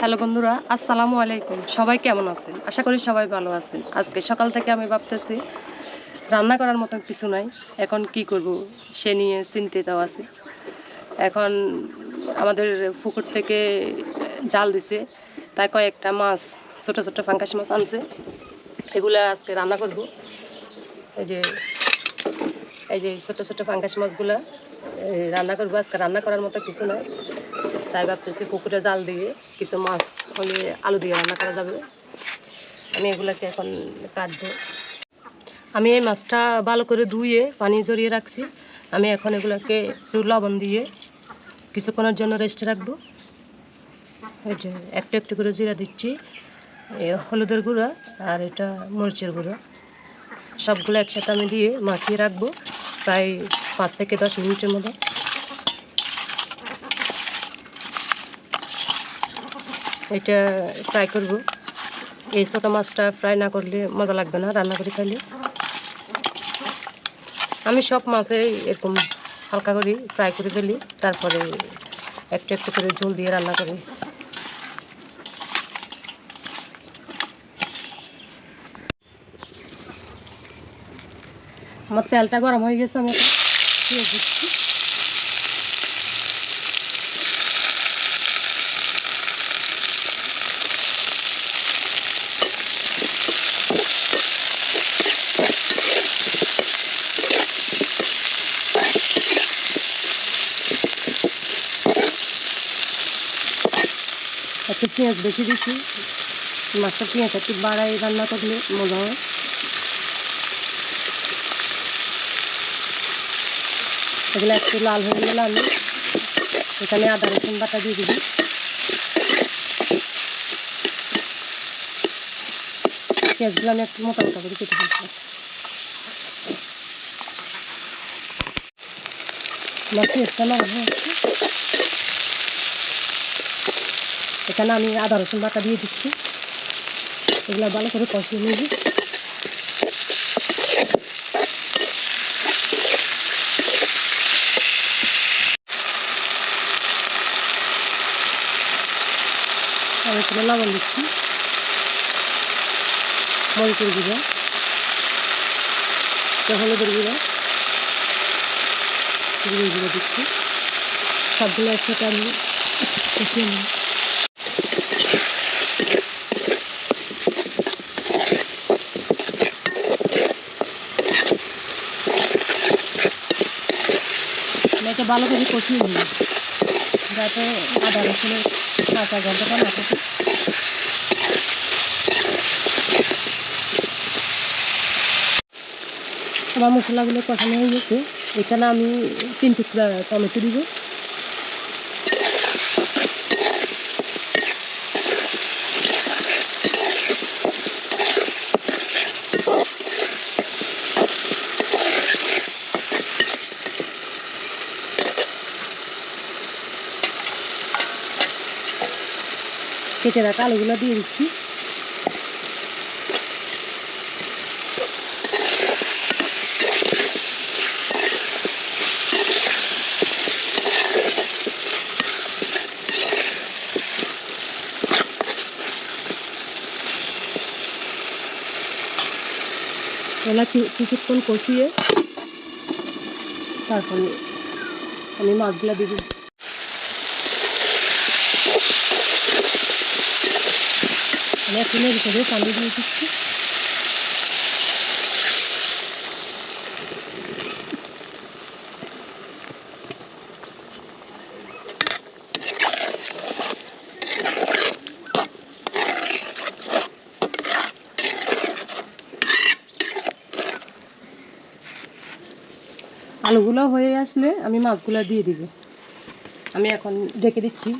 Hello বন্ধুরা, আসসালামু আলাইকুম। সবাই কেমন আছেন? আশা করি সবাই ভালো আছেন। আজকে সকাল থেকে আমি ভাবতেছি, রান্না করার মতন কিছু নাই। এখন কি করব? সে নিয়ে চিন্তিত আছি। এখন আমাদের পুকুর থেকে জাল দিছে, তাই কয়েকটা মাছ, ছোটো ছোটো ফাঙ্কাস মাছ আনছে। এগুলো আজকে রান্না করব। এই যে এই যে ছোটো ছোটো ফাঙ্কাস মাছগুলো রান্না করব। আজকে রান্না করার মতো কিছু নয় তাই ভাবতেছি পুকুরে জাল দিয়ে কিছু মাছ হলে আলু দিয়ে রান্না করা যাবে। আমি এগুলাকে এখন কাটবো। আমি এই মাছটা ভালো করে ধুয়ে পানি জড়িয়ে রাখছি। আমি এখন এগুলাকে একটু লবণ দিয়ে কিছুক্ষণের জন্য রেস্টে রাখব। যে একটু একটু করে জিরা দিচ্ছি। হলুদের গুঁড়া আর এটা মরিচের গুঁড়া। সবগুলো একসাথে আমি দিয়ে মাখিয়ে রাখব। প্রায় পাঁচ থেকে দশ মিনিটের মতো। এটা ফ্রাই করব। এই ছোটো মাছটা ফ্রাই না করলে মজা লাগবে না, রান্না করে খাইলে। আমি সব মাছে এরকম হালকা করে ফ্রাই করে ফেলি, তারপরে একটু একটু করে ঝোল দিয়ে রান্না করি। আমার তেলটা গরম হয়ে গেছে, আমি একটু পেঁয়াজ বেশি দিচ্ছি। মাছটা পেঁয়াজ একটু বাড়াই রান্না করলে মজা হয়। এগুলো একটু লাল হয়ে গেলে আমি এখানে আদা রসুন বাটা দিয়ে দিবি। পেঁয়াজগুলো আমি একটু মোটা মোটা করে কেটে ফেলছি। হচ্ছে এখানে আমি আদা, রসুন বাটা দিয়ে দিচ্ছি। এগুলো ভালো করে কষিয়ে নিবি। আমি এখানে লবণ দিচ্ছি। মরিচের গুঁড়ো। হলুদের গুঁড়ো। গুঁড়ো গুঁড়ো দিচ্ছি। সবগুলো একসাথে আমি কষিয়ে নিই। এটা ভালো করে কষিয়ে নিই, যাতে আদা, রসুনের কাঁচা গন্ধটা না থাকে। আমার মশলাগুলো কষানো হয়ে গেছে। এখানে আমি তিন টুকরা টমেটো দিব। কেটে রাখা আলুগুলো দিয়ে দিচ্ছি। ওলা কিছুক্ষণ কষিয়ে তারপরে আমি মাছগুলো দিব আমি এখন ভিতরে পানি দিয়ে দিচ্ছি। আলুগুলো হয়ে আসলে আমি মাছগুলো দিয়ে দিব। আমি এখন ডেকে দিচ্ছি।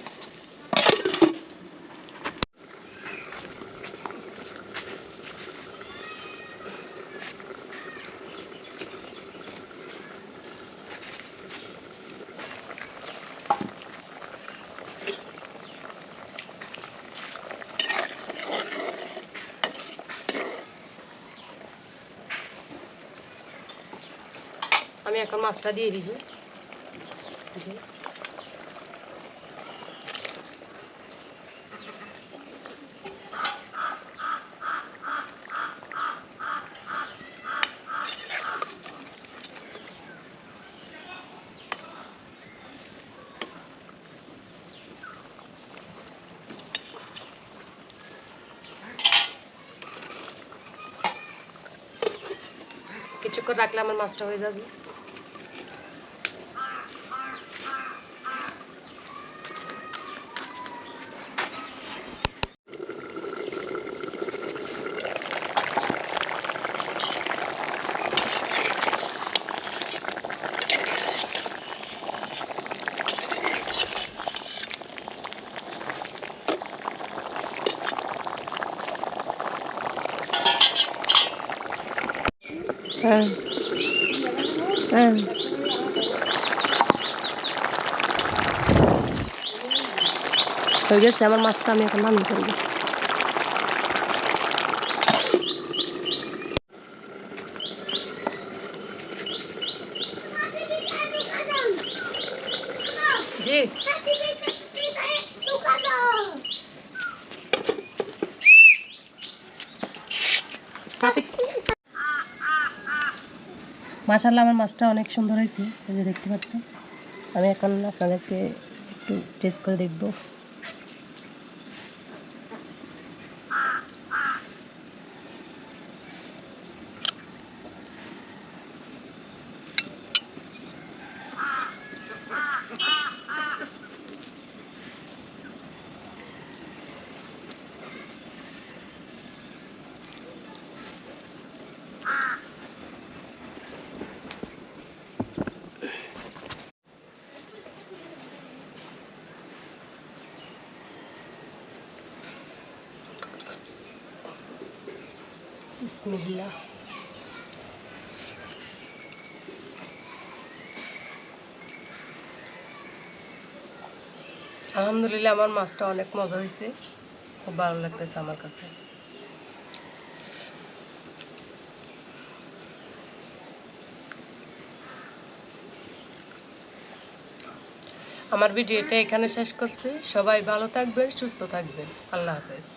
আমি এখন মাছটা দিয়ে দিব। কিছুক্ষণ রাখলে আমার মাছটা হয়ে যাবে। হ্যাঁ হ্যাঁ হয়ে গেছে আমার মাছটা আমি এখন রান্না করব জি সাথে মাশাল্লাহ আমার মাছটা অনেক সুন্দর হয়েছে, এই যে দেখতে পাচ্ছি আমি এখন আপনাদেরকে একটু টেস্ট করে দেখব। বিসমিল্লাহ। আলহামদুলিল্লাহ, আমার মাছটা অনেক মজা হয়েছে। খুব ভালো লাগতেছে আমার কাছে। আমার ভিডিওটা এখানে শেষ করছি। সবাই ভালো থাকবেন, সুস্থ থাকবেন। আল্লাহ হাফেজ।